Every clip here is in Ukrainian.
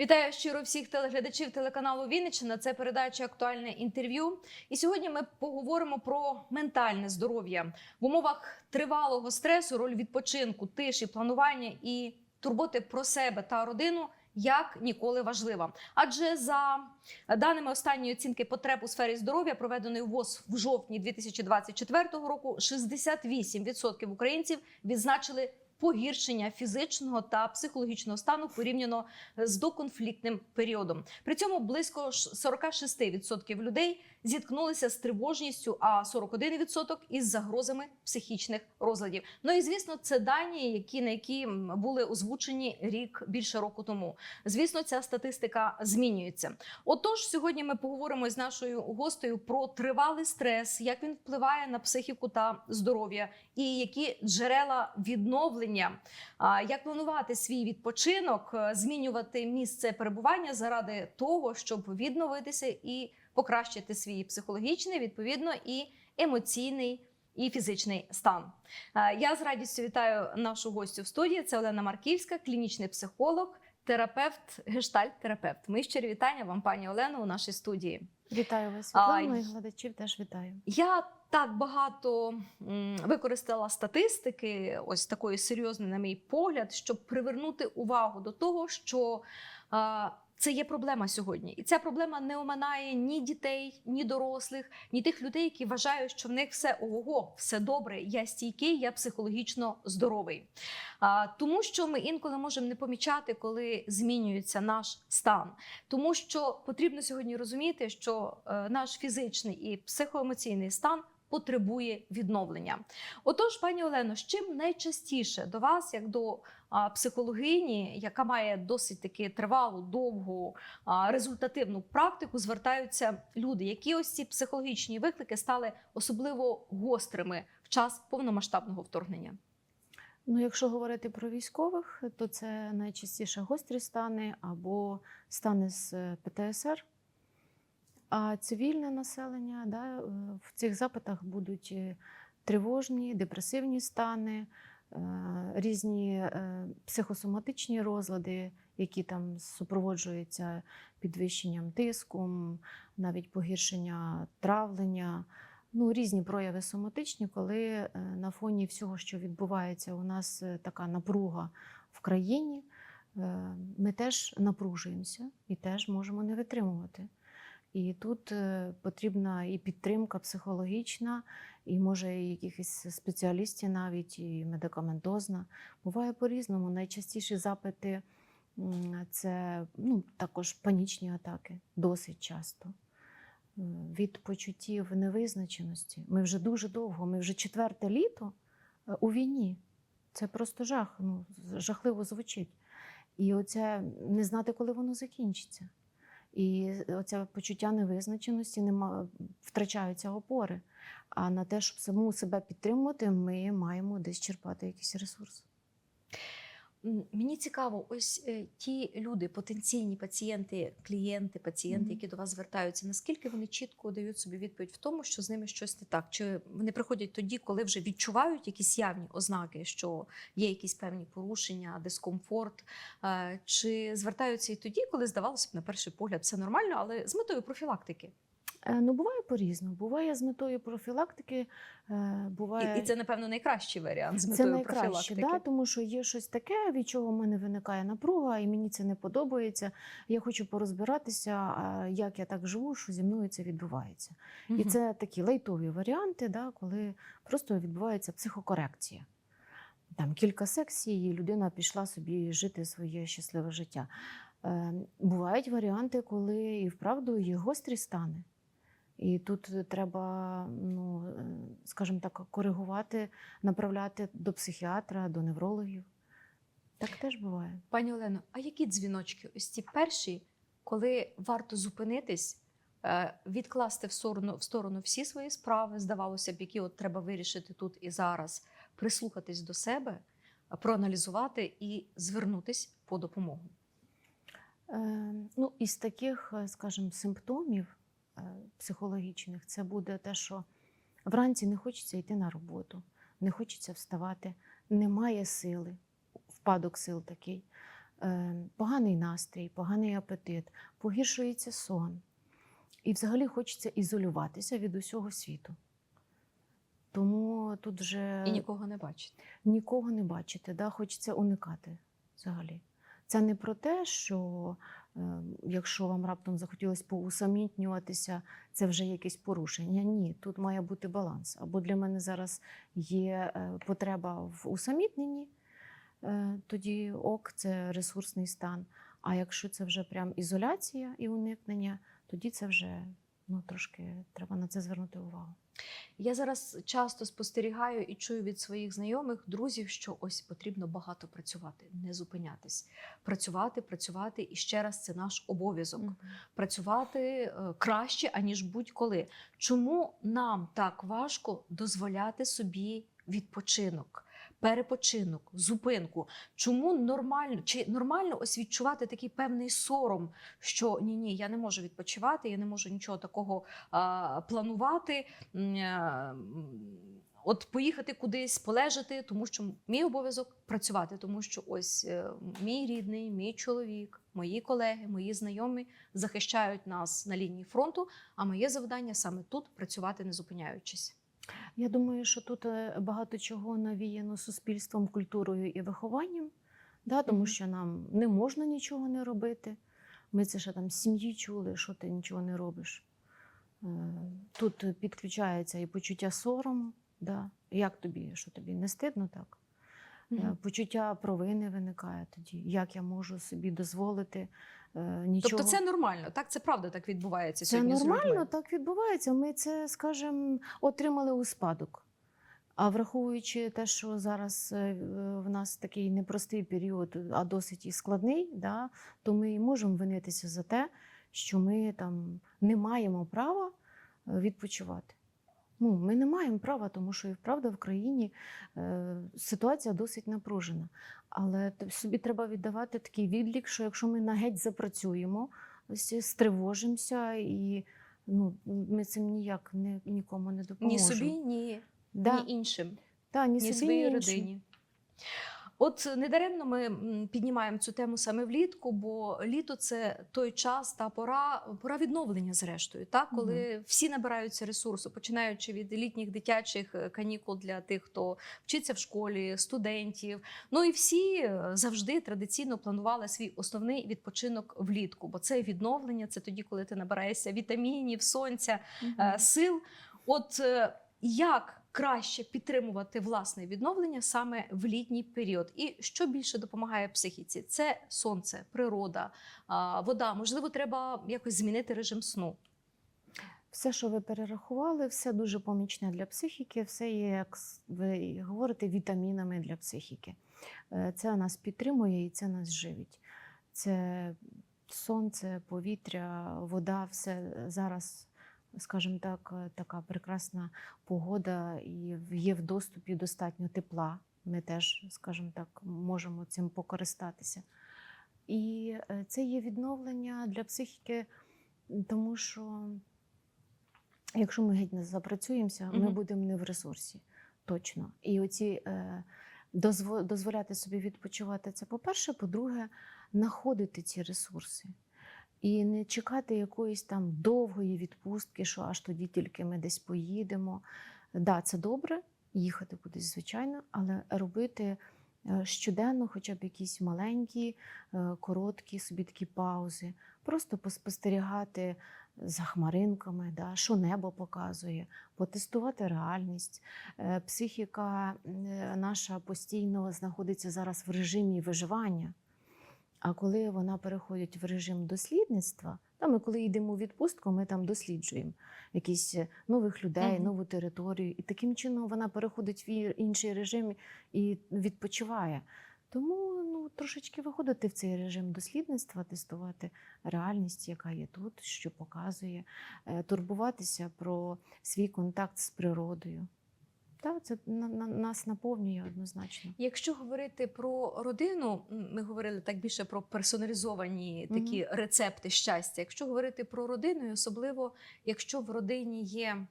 Вітаю щиро всіх телеглядачів телеканалу Вінниччина. Це передача актуальне інтерв'ю. І сьогодні ми поговоримо про ментальне здоров'я в умовах тривалого стресу, роль відпочинку, тиші, планування і турботи про себе та родину. Як ніколи важлива, адже за даними останньої оцінки потреб у сфері здоров'я, проведеної ВОЗ в жовтні 2024 року, 68% українців відзначили погіршення фізичного та психологічного стану порівняно з доконфліктним періодом. При цьому близько ж 46% людей зіткнулися з тривожністю, а 41% із загрозами психічних розладів. Ну і звісно, це дані, які на які були озвучені рік більше року тому. Звісно, ця статистика змінюється. Отож, сьогодні ми поговоримо з нашою гостею про тривалий стрес, як він впливає на психіку та здоров'я, і які джерела відновлення, як планувати свій відпочинок, е, змінювати місце перебування заради того, щоб відновитися і покращити свій психологічний, відповідно, і емоційний. І фізичний стан. Е, Я з радістю вітаю нашу гостю в студії. Це Олена Марківська, клінічний психолог, терапевт, гештальт-терапевт. Ми щирі вітання вам, пані Олено, у нашій студії. Вітаю вас, А, Світлано, і глядачів теж вітаю. Я так багато використала статистики, ось такої серйозної, на мій погляд, щоб привернути увагу до того, що а, це є проблема сьогодні, і ця проблема не оминає ні дітей, ні дорослих, ні тих людей, які вважають, що в них все ого, все добре, я стійкий, я психологічно здоровий. А, тому що ми інколи можемо не помічати, коли змінюється наш стан. Тому що потрібно сьогодні розуміти, що е, наш фізичний і психоемоційний стан потребує відновлення. Отож, пані Олено, з чим найчастіше до вас, як до психологині, яка має досить таки тривалу, довгу, результативну практику, звертаються люди, які ось ці психологічні виклики стали особливо гострими в час повномасштабного вторгнення? Ну, якщо говорити про військових, то це найчастіше гострі стани або стани з е, ПТСР. А цивільне населення да, е, в цих запитах будуть е, тривожні, депресивні стани, різні е, психосоматичні розлади, які там супроводжуються підвищенням тиску, навіть погіршення травлення. Ну, різні прояви соматичні, коли е, на фоні всього, що відбувається, у нас е, така напруга в країні, е, ми теж напружуємося і теж можемо не витримувати. І тут е, потрібна і підтримка психологічна, і може і якихось спеціалістів навіть, і медикаментозна. Буває по-різному. Найчастіші запити це ну, також панічні атаки, досить часто. Е, Від почуттів невизначеності. Ми вже дуже довго, ми вже четверте літо е, у війні. Це просто жах, ну, жахливо звучить. І оце не знати, коли воно закінчиться. І оце почуття невизначеності нема, втрачаються опори. А на те, щоб саму себе підтримувати, ми маємо десь черпати якийсь ресурс. Мені цікаво, ось е, ті люди, потенційні пацієнти, клієнти, пацієнти, Мгм. які до вас звертаються, наскільки вони чітко дають собі відповідь в тому, що з ними щось не так? Чи вони приходять тоді, коли вже відчувають якісь явні ознаки, що є якісь певні порушення, дискомфорт? Е, Чи звертаються і тоді, коли здавалося б, на перший погляд, все нормально, але з метою профілактики? Е, Ну, буває по-різному. Буває з метою профілактики, е, буває. І, і це, напевно, найкращий варіант з Це метою найкраще, профілактики. да, тому що є щось таке, від чого в мене виникає напруга, і мені це не подобається. Я хочу порозбиратися, як я так живу, що зі мною це відбувається. І це такі лайтові варіанти, да, коли просто відбувається психокорекція. Там кілька секцій, і людина пішла собі жити своє щасливе життя. Е, бувають варіанти, коли і вправду є гострі стани. І тут треба, ну, е, скажімо так, коригувати, направляти до психіатра, до неврологів. Так теж буває. Пані Олено, а які дзвіночки? Ось ці перші, коли варто зупинитись, е, відкласти в сторону, в сторону всі свої справи, здавалося б, які от треба вирішити тут і зараз, прислухатись до себе, проаналізувати і звернутись по допомогу. Е, ну, із таких, е, скажімо, симптомів психологічних, це буде те, що вранці не хочеться йти на роботу, не хочеться вставати, немає сили, впадок сил такий. е, поганий настрій, поганий апетит, погіршується сон. І взагалі хочеться ізолюватися від усього світу. Тому тут вже І нікого не бачить. нікого не бачити, да? хочеться уникати взагалі. Це не про те, що е, якщо вам раптом захотілося поусамітнюватися, це вже якесь порушення. Ні, тут має бути баланс. Або для мене зараз є е, потреба в усамітненні, е, тоді ок, це ресурсний стан. А якщо це вже прям ізоляція і уникнення, тоді це вже ну, трошки треба на це звернути увагу. Я зараз часто спостерігаю і чую від своїх знайомих, друзів, що ось потрібно багато працювати, не зупинятись. Працювати, працювати і ще раз це наш обов'язок. Працювати е, краще, аніж будь-коли. Чому нам так важко дозволяти собі відпочинок? Перепочинок, зупинку. Чому нормально чи нормально ось відчувати такий певний сором, що ні, ні, я не можу відпочивати, я не можу нічого такого а, планувати. а, От поїхати кудись, полежати, тому що мій обов'язок працювати, тому що ось е, мій рідний, мій чоловік, мої колеги, мої знайомі захищають нас на лінії фронту. А моє завдання саме тут працювати, не зупиняючись. Я думаю, що тут е, багато чого навіяно суспільством, культурою і вихованням, да, тому що нам не можна нічого не робити. Ми це ще там з сім'ї чули, що ти нічого не робиш. Е, Тут підключається і почуття сорому. Да. Як тобі, що тобі не стидно так? Е, Почуття провини виникає тоді. Як я можу собі дозволити е, нічого. Тобто це нормально, так це правда так відбувається Це сьогодні. нормально, так відбувається. Ми це, скажімо, отримали у спадок. А враховуючи те, що зараз е, в нас такий непростий період, а досить і складний, да, то ми і можемо винитися за те, що ми там не маємо права е, відпочивати. Ну, ми не маємо права, тому що і вправда в країні е, ситуація досить напружена. Але собі треба віддавати такий відлік, що якщо ми на геть запрацюємо, ось стривожимося і ну, ми цим ніяк не, нікому не Ні допоможемо. собі, ні, да. ні іншим. Та, ні, ні собі, своїй ні іншим. родині. От недаремно ми піднімаємо цю тему саме влітку, бо літо це той час та пора, пора відновлення, зрештою, так коли всі набираються ресурсу, починаючи від літніх дитячих е, канікул для тих, хто вчиться в школі, студентів. Ну і всі е, завжди традиційно планували свій основний відпочинок влітку, бо це відновлення, це тоді, коли ти набираєшся вітамінів, сонця, е, сил. От як краще підтримувати власне відновлення саме в літній період, і що більше допомагає психіці? Це сонце, природа, вода. Можливо, треба якось змінити режим сну. Все, що ви перерахували, все дуже помічне для психіки, все є, як ви говорите, вітамінами для психіки. Е, Це нас підтримує і це нас живить. Це сонце, повітря, вода, все зараз, скажімо так, е, така прекрасна погода і є в доступі достатньо тепла. Ми теж, скажімо так, можемо цим покористатися. І е, це є відновлення для психіки, тому що якщо ми геть не запрацюємося, ми будемо не в ресурсі. Точно. І оці е, дозволяти собі відпочивати це, по-перше, по-друге, знаходити ці ресурси. І не чекати якоїсь там довгої відпустки, що аж тоді тільки ми десь поїдемо. Да, це добре, їхати кудись, звичайно, але робити е, щоденно, хоча б якісь маленькі, е, короткі собі такі паузи, просто поспостерігати за хмаринками, да, що небо показує, потестувати реальність. Е, Психіка наша постійно знаходиться зараз в режимі виживання. А коли вона переходить в режим дослідництва, та ми коли йдемо у відпустку, ми там досліджуємо якісь е, нових людей, Мгм. нову територію, і таким чином вона переходить в інший режим і відпочиває. Тому ну, трошечки виходити в цей режим дослідництва, тестувати реальність, яка є тут, що показує, е, турбуватися про свій контакт з природою. Так, це на, на, нас наповнює однозначно. Якщо говорити про родину, ми говорили так більше про персоналізовані такі рецепти щастя. Якщо говорити про родину, і особливо якщо в родині є е,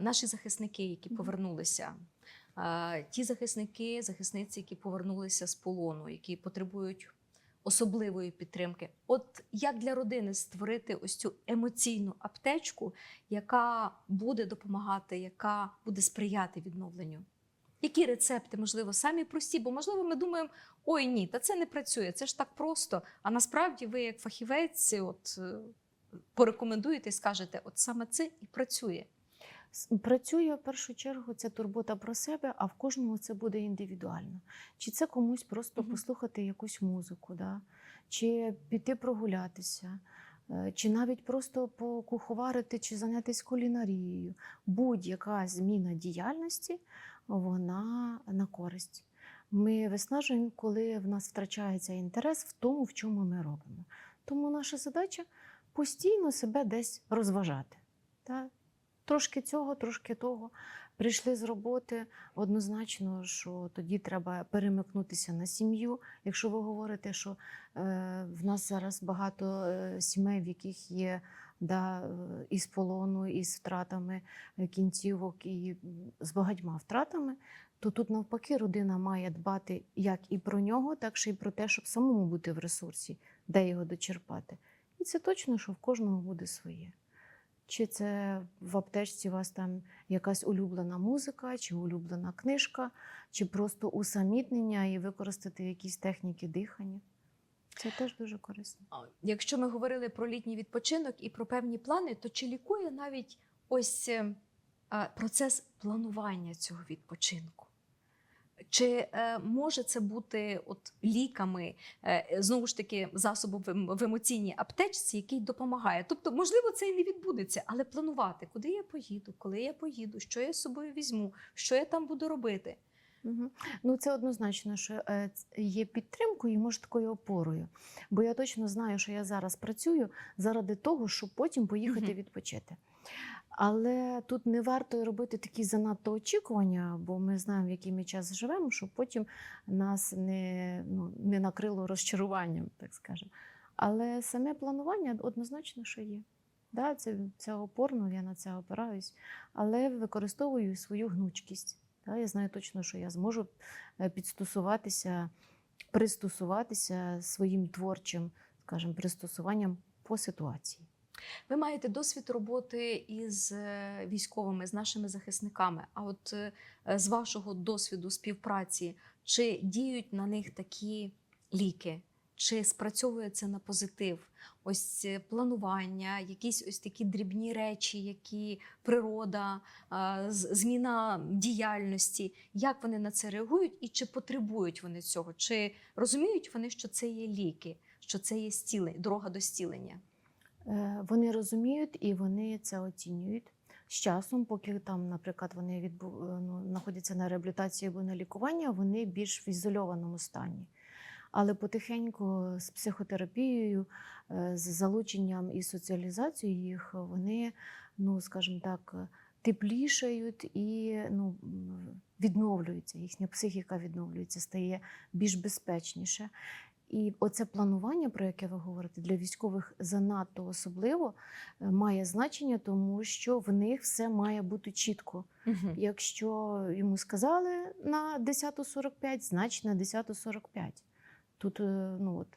наші захисники, які повернулися. е, Ті захисники, захисниці, які повернулися з полону, які потребують особливої підтримки. От як для родини створити ось цю емоційну аптечку, яка буде допомагати, яка буде сприяти відновленню? Які рецепти, можливо, самі прості? Бо, можливо, ми думаємо, ой, ні, та це не працює, це ж так просто. А насправді ви, як фахівець, от е, порекомендуєте і скажете, от саме це і працює. Працює в першу чергу це турбота про себе, а в кожному це буде індивідуально. Чи це комусь просто Мгм. послухати якусь музику, да? чи піти прогулятися, е, чи навіть просто покуховарити, чи зайнятися кулінарією. Будь-яка зміна діяльності вона на користь. Ми виснажуємо, коли в нас втрачається інтерес в тому, в чому ми робимо. Тому наша задача постійно себе десь розважати. Та? Трошки цього, трошки того. Прийшли з роботи, однозначно, що тоді треба перемикнутися на сім'ю. Якщо ви говорите, що е, в нас зараз багато е, сімей, в яких є да, е, із полону, із втратами кінцівок, і з багатьма втратами, то тут навпаки родина має дбати як і про нього, так й про те, щоб самому бути в ресурсі, де його дочерпати. І це точно, що в кожного буде своє. Чи це в аптечці у вас там якась улюблена музика, чи улюблена книжка, чи просто усамітнення і використати якісь техніки дихання. Це теж дуже корисно. Якщо ми говорили про літній відпочинок і про певні плани, то чи лікує навіть ось е, процес планування цього відпочинку? Чи е, може це бути от ліками, е, знову ж таки, засобом в ем- в емоційній аптечці, який допомагає? Тобто, можливо, це і не відбудеться, але планувати, куди я поїду, коли я поїду, що я з собою візьму, що я там буду робити. Угу. Ну, це однозначно, що е, є підтримкою і може такою опорою. Бо я точно знаю, що я зараз працюю заради того, щоб потім поїхати Мгм. відпочити. Але тут не варто робити такі занадто очікування, бо ми знаємо, в який ми час живемо, щоб потім нас не, ну, не накрило розчаруванням, так скажемо. Але саме планування однозначно, що є. Да, це, це опорно, я на це опираюсь, але використовую свою гнучкість. Да, я знаю точно, що я зможу е, підстосуватися, пристосуватися своїм творчим, скажімо, пристосуванням по ситуації. Ви маєте досвід роботи із е, військовими, з нашими захисниками. А от е, з вашого досвіду співпраці, чи діють на них такі ліки? Чи спрацьовує це на позитив? Ось е, планування, якісь ось такі дрібні речі, які природа, е, зміна діяльності. Як вони на це реагують і чи потребують вони цього? Чи розуміють вони, що це є ліки, що це є стілення, дорога до стілення? Е, Вони розуміють і вони це оцінюють. З часом, поки там, наприклад, вони відбу... е, ну, знаходяться на реабілітації або на лікуванні, вони більш в ізольованому стані. Але потихеньку з психотерапією, е, з залученням і соціалізацією їх, вони, ну скажімо так, теплішають і ну, відновлюються. Їхня психіка відновлюється, стає більш безпечніше. І оце планування, про яке ви говорите, для військових занадто особливо е, має значення, тому що в них все має бути чітко. Якщо йому сказали на 10.45, значить на 10.45. Тут е, ну, от,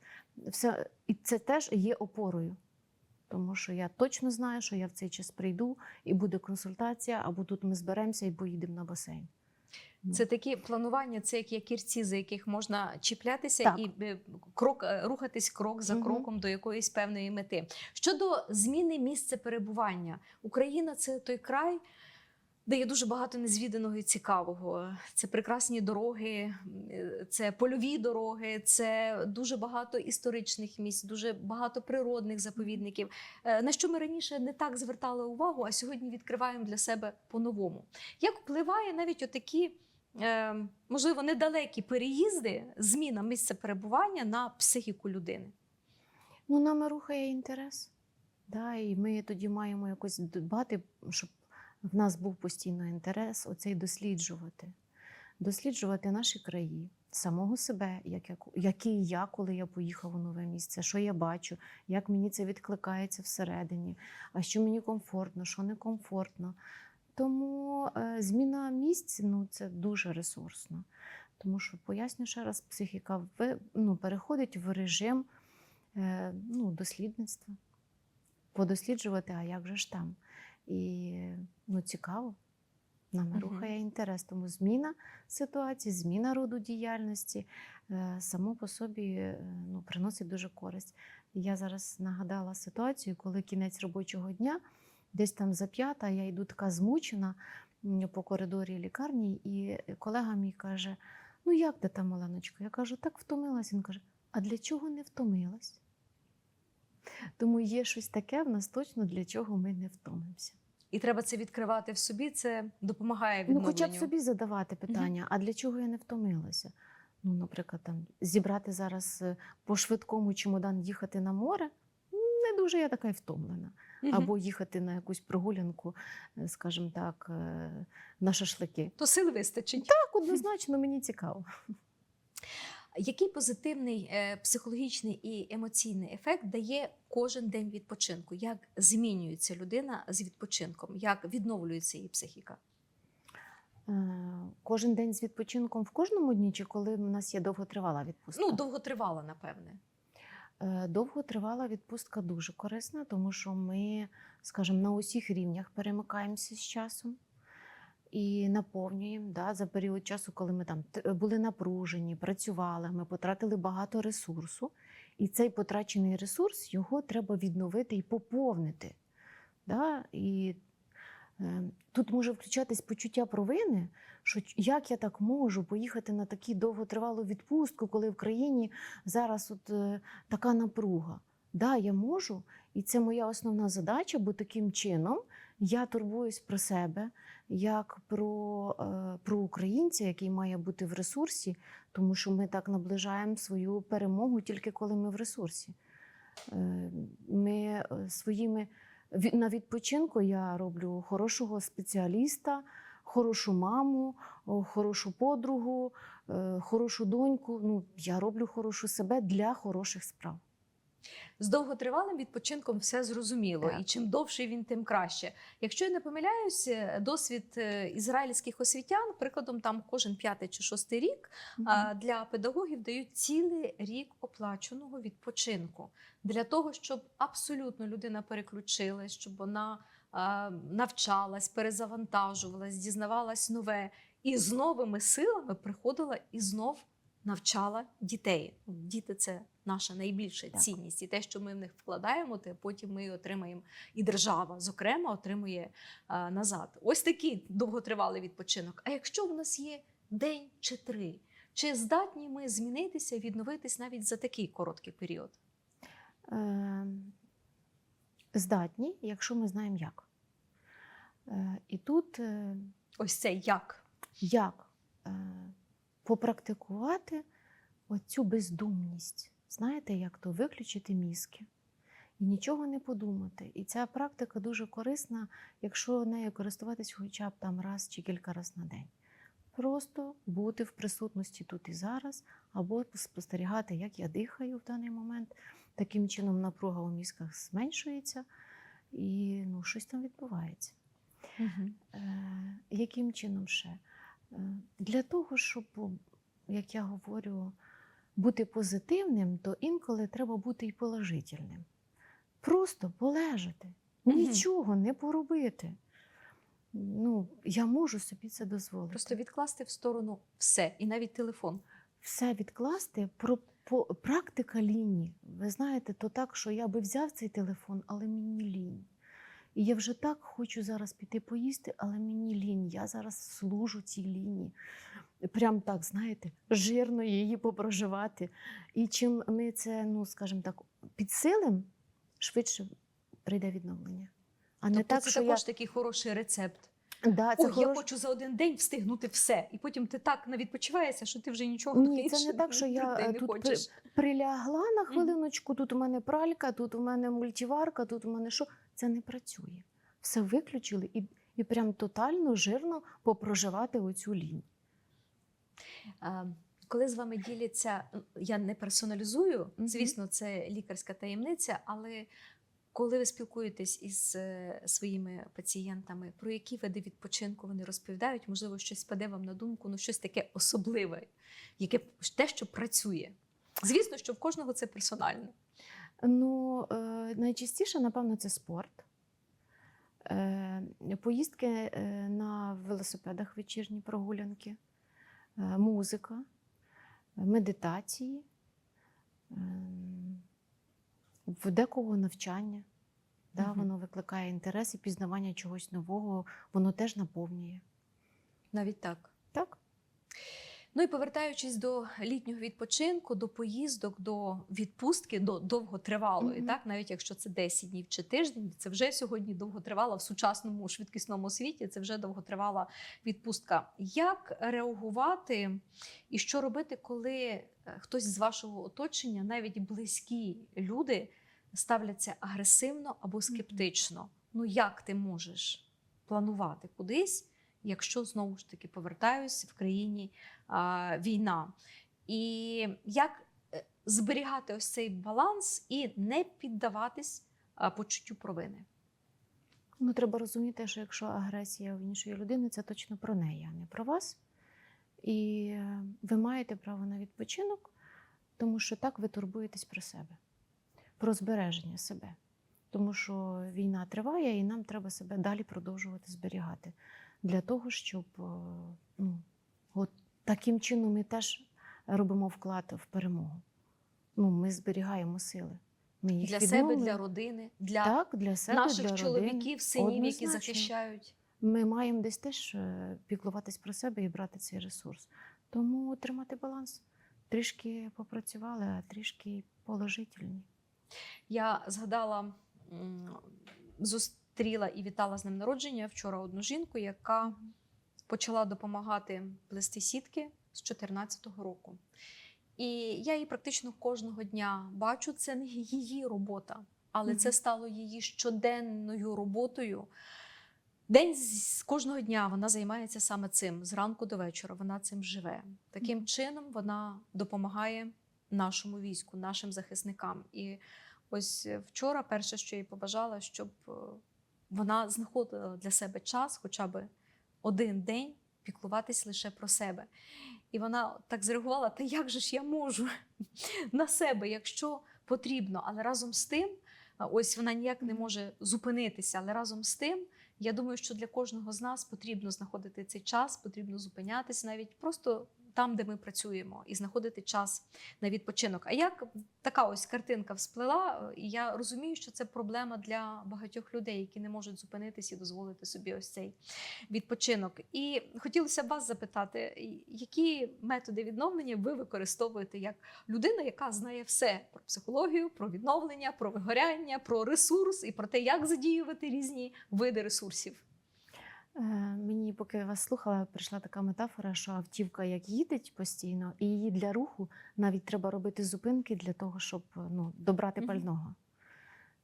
все, і це теж є опорою. Тому що я точно знаю, що я в цей час прийду і буде консультація, або тут ми зберемося і поїдемо на басейн. Це такі планування, це як якірці, за яких можна чіплятися Так. і е, крок е, рухатись крок за кроком до якоїсь певної мети. Щодо зміни місця перебування, Україна це той край. Де є дуже багато незвіданого і цікавого. Це прекрасні дороги, е, це польові дороги, це дуже багато історичних місць, дуже багато природних заповідників. На що ми раніше не так звертали увагу, а сьогодні відкриваємо для себе по-новому. Як впливає навіть отакі, можливо, недалекі переїзди, зміна місця перебування на психіку людини? Ну, нами рухає інтерес. Да, і ми тоді маємо якось дбати, щоб в нас був постійно інтерес, оцей досліджувати. Досліджувати наші краї, самого себе, як, як, який я, коли я поїхав у нове місце, що я бачу, як мені це відкликається всередині, а що мені комфортно, що некомфортно. Тому е, зміна місць ну, це дуже ресурсно. Тому що, поясню ще раз, психіка ну, переходить в режим е, ну, дослідництва. Подосліджувати, а як же ж там? І ну, цікаво. Нами Мгм. рухає інтерес. Тому зміна ситуації, зміна роду діяльності е, само по собі ну, приносить дуже користь. Я зараз нагадала ситуацію, коли кінець робочого дня, десь там за п'ята, я йду така змучена по коридорі лікарні, і колега мій каже: Ну як ти там, Оленочко? Я кажу, так втомилась. Він каже: А для чого не втомилась? Тому є щось таке в нас точно, для чого ми не втомимося. І треба це відкривати в собі. Це допомагає Ну, хоча б собі задавати питання, а для чого я не втомилася? Ну, наприклад, там зібрати зараз е, по швидкому чемодан їхати на море. Не дуже я така втомлена. Або їхати на якусь прогулянку, е, скажімо так, е, на шашлики. то сил вистачить. Так, однозначно, мені цікаво. Який позитивний е, психологічний і емоційний ефект дає кожен день відпочинку? Як змінюється людина з відпочинком? Як відновлюється її психіка? Е, Кожен день з відпочинком в кожному дні, чи коли в нас є довготривала відпустка? Ну, довготривала, напевне. Е, Довготривала відпустка дуже корисна, тому що ми, скажімо, на усіх рівнях перемикаємося з часом і наповнюємо да, за період часу, коли ми там були напружені, працювали, ми потратили багато ресурсу, і цей потрачений ресурс його треба відновити і поповнити. Да? І тут може включатись почуття провини, що як я так можу поїхати на таку довготривалу відпустку, коли в країні зараз от е, така напруга. Да, я можу, і це моя основна задача, бо таким чином я турбуюсь про себе, як про, е, про українця, який має бути в ресурсі, тому що ми так наближаємо свою перемогу тільки коли ми в ресурсі. Е, Ми е, своїми на відпочинку я роблю хорошого спеціаліста, хорошу маму, хорошу подругу, е, хорошу доньку. Ну, я роблю хорошу себе для хороших справ. З довготривалим відпочинком все зрозуміло, Так. і чим довший він, тим краще. Якщо я не помиляюсь, е, досвід е, ізраїльських освітян, прикладом, там кожен п'ятий чи шостий рік а, для педагогів дають цілий рік оплаченого відпочинку для того, щоб абсолютно людина переключилась, щоб вона навчалась, перезавантажувалась, дізнавалась нове і з новими силами приходила і знов навчала дітей. Діти це наша найбільша Так. цінність, і те, що ми в них вкладаємо, те потім ми отримаємо, і держава, зокрема, отримує а, назад. Ось такий довготривалий відпочинок. А якщо в нас є день чи три, чи здатні ми змінитися, відновитись навіть за такий короткий період? Е, здатні, якщо ми знаємо як. Е, і тут е, Ось це як? як е, попрактикувати оцю бездумність. Знаєте, як то виключити мізки і нічого не подумати. І ця практика дуже корисна, якщо нею користуватись хоча б там раз чи кілька разів на день. Просто бути в присутності тут і зараз, або спостерігати, як я дихаю в даний момент. Таким чином напруга у мізках зменшується і ну, щось там відбувається. Е, яким чином ще? Е, Для того, щоб, як я говорю, бути позитивним, то інколи треба бути і положительним. Просто полежати, Мгм. нічого не поробити. Ну, я можу собі це дозволити. Просто відкласти в сторону все, і навіть телефон. все відкласти про по, практика лінії. Ви знаєте, то так, що я би взяв цей телефон, але мені лінь. І я вже так хочу зараз піти поїсти, але мені лінь. Я зараз служу цій лінії. Прям так, знаєте, жирно її попроживати. І чим ми це, ну скажімо так, підсилимо, швидше прийде відновлення. А не тобто так, це що також я... такий хороший рецепт. Да, це Ой, я хочу за один день встигнути все. І потім ти так навідпочиваєшся, що ти вже нічого Ні, це не так, що я, е, тут хочеш. прилягла на хвилиночку, тут у мене пралька, тут у мене мультиварка, тут у мене що. Це не працює. Все виключили і, і прям тотально жирно попроживати оцю лінь. А, Коли з вами діляться, я не персоналізую, звісно, це лікарська таємниця, але Коли ви спілкуєтесь із е, своїми пацієнтами, про які види відпочинку вони розповідають, можливо, щось спаде вам на думку, ну щось таке особливе, яке те, що працює. Звісно, що в кожного це персонально. Ну, е, найчастіше, напевно, це спорт. Е, Поїздки е, на велосипедах, вечірні прогулянки, музика, медитації, в декого навчання. Да, Мгм. Воно викликає інтерес і пізнавання чогось нового, воно теж наповнює. Навіть так. Так? Ну і повертаючись до літнього відпочинку, до поїздок, до відпустки, до довготривалої, Мгм. так навіть якщо це 10 днів чи тиждень, це вже сьогодні довготривала в сучасному швидкісному світі. Це вже довготривала відпустка. Як реагувати і що робити, коли е, хтось з вашого оточення, навіть близькі люди, ставляться агресивно або скептично? Ну як ти можеш планувати кудись? Якщо знову ж таки повертаюсь в країні а, війна. І як е, зберігати ось цей баланс і не піддаватись а, почуттю провини? Ну, треба розуміти, що якщо агресія у іншої людини, це точно про неї, а не про вас. І е, ви маєте право на відпочинок, тому що так ви турбуєтесь про себе, про збереження себе. Тому що війна триває, і нам треба себе далі продовжувати зберігати для того, щоб е, ну, от таким чином ми теж робимо вклад в перемогу. Ну, ми зберігаємо сили. Ми їх Для себе, для родини, для так, для себе, наших для чоловіків, родини. синів, які захищають. Ми маємо десь теж е, піклуватись про себе і брати цей ресурс. Тому тримати баланс. Трішки попрацювали, а трішки положительні. Я згадала, м, зустріла і вітала з ним народження вчора одну жінку, яка почала допомагати плести сітки з 14-го року. І я її практично кожного дня бачу. Це не її робота, але це стало її щоденною роботою. День з кожного дня вона займається саме цим. Зранку до вечора вона цим живе. Таким чином вона допомагає нашому війську, нашим захисникам. І ось е, вчора перше, що їй побажала, щоб е, вона знаходила для себе час, хоча б один день піклуватись лише про себе. І вона так зреагувала: та як же ж я можу на себе, якщо потрібно, але разом з тим, ось вона ніяк не може зупинитися, але разом з тим. Я думаю, що для кожного з нас потрібно знаходити цей час, потрібно зупинятися навіть просто там, де ми працюємо, і знаходити час на відпочинок. А як така ось картинка всплила, я розумію, що це проблема для багатьох людей, які не можуть зупинитися і дозволити собі ось цей відпочинок. І хотілося б вас запитати, які методи відновлення ви використовуєте як людина, яка знає все про психологію, про відновлення, про вигоряння, про ресурс і про те, як задіювати різні види ресурсів. Е, Мені, поки я вас слухала, прийшла така метафора, що автівка як їдеть постійно, і її для руху навіть треба робити зупинки для того, щоб ну, добрати пального.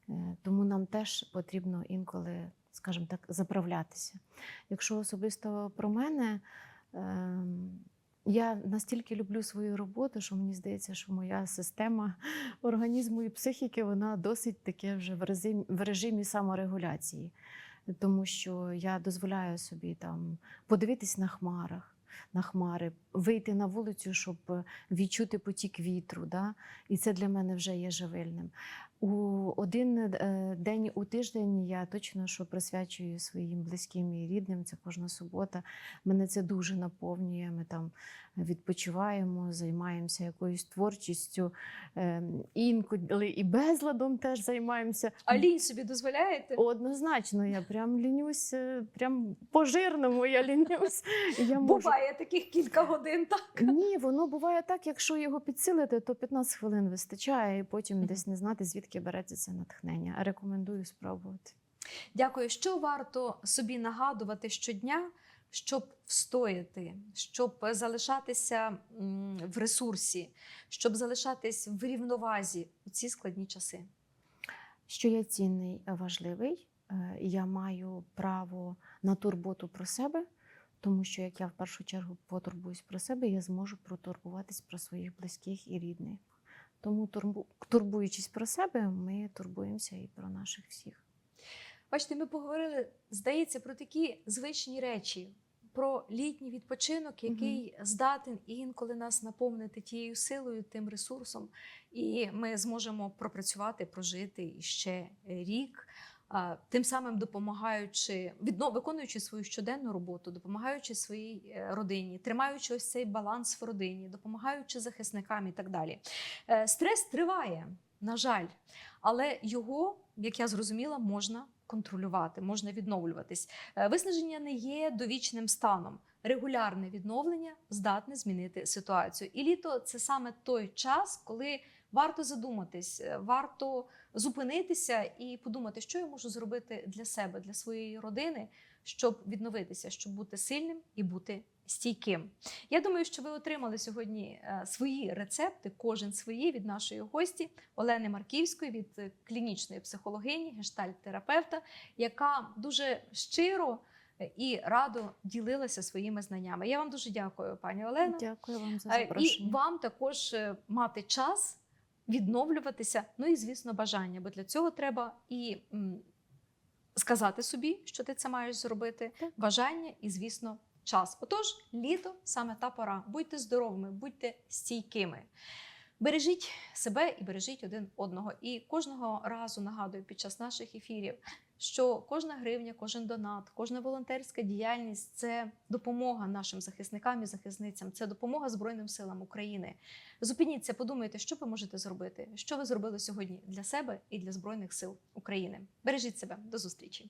Е, Тому нам теж потрібно інколи, скажімо так, заправлятися. Якщо особисто про мене, ем, я настільки люблю свою роботу, що мені здається, що моя система організму і психіки вона досить таке вже в режимі саморегуляції. Тому що я дозволяю собі там подивитись на хмарах, на хмари, вийти на вулицю, щоб відчути потік вітру. Да? І це для мене вже є живильним. У один е, день у тиждень я точно що присвячую своїм близьким і рідним. Це кожна субота. Мене це дуже наповнює. Ми там відпочиваємо, займаємося якоюсь творчістю. Е, інколи і безладом теж займаємося. А лінь собі дозволяєте? Однозначно, я прям лінюсь, е, прям по-жирному я лінюсь. Я можу... Буває таких кілька годин, так? Ні, воно буває так, якщо його підсилити, то 15 хвилин вистачає, і потім десь не знати, звідки береться це натхнення. Рекомендую спробувати. Дякую. Що варто собі нагадувати щодня, щоб встояти, щоб залишатися в ресурсі, щоб залишатись в рівновазі у ці складні часи? Що я цінний, важливий. Е, Я маю право на турботу про себе, тому що як я в першу чергу потурбуюсь про себе, я зможу протурбуватись про своїх близьких і рідних. Тому, турбу- турбуючись про себе, ми турбуємося і про наших всіх. Бачите, ми поговорили, здається, про такі звичні речі, про літній відпочинок, який здатен інколи нас наповнити тією силою, тим ресурсом, і ми зможемо пропрацювати, прожити ще рік. Тим самим допомагаючи, відно, виконуючи свою щоденну роботу, допомагаючи своїй е, родині, тримаючи ось цей баланс в родині, допомагаючи захисникам і так далі. Е, Стрес триває, на жаль, але його, як я зрозуміла, можна контролювати, можна відновлюватись. Е, Виснаження не є довічним станом. Регулярне відновлення здатне змінити ситуацію. І літо це саме той час, коли варто задуматись, е, варто зупинитися і подумати, що я можу зробити для себе, для своєї родини, щоб відновитися, щоб бути сильним і бути стійким. Я думаю, що ви отримали сьогодні е, свої рецепти, кожен свої від нашої гості Олени Марківської, від е, клінічної психологині, гештальт-терапевта, яка дуже щиро і радо ділилася своїми знаннями. Я вам дуже дякую, пані Олена. Дякую вам за Е, І вам також мати час відновлюватися. Ну і звісно, бажання, бо для цього треба і сказати собі, що ти це маєш зробити. Так. Бажання і, звісно, час. Отож, літо саме та пора. Будьте здоровими, будьте стійкими. Бережіть себе і бережіть один одного. І кожного разу нагадую під час наших ефірів, що кожна гривня, кожен донат, кожна волонтерська діяльність це допомога нашим захисникам і захисницям, це допомога Збройним силам України. Зупиніться, подумайте, що ви можете зробити, що ви зробили сьогодні для себе і для Збройних сил України. Бережіть себе, до зустрічі.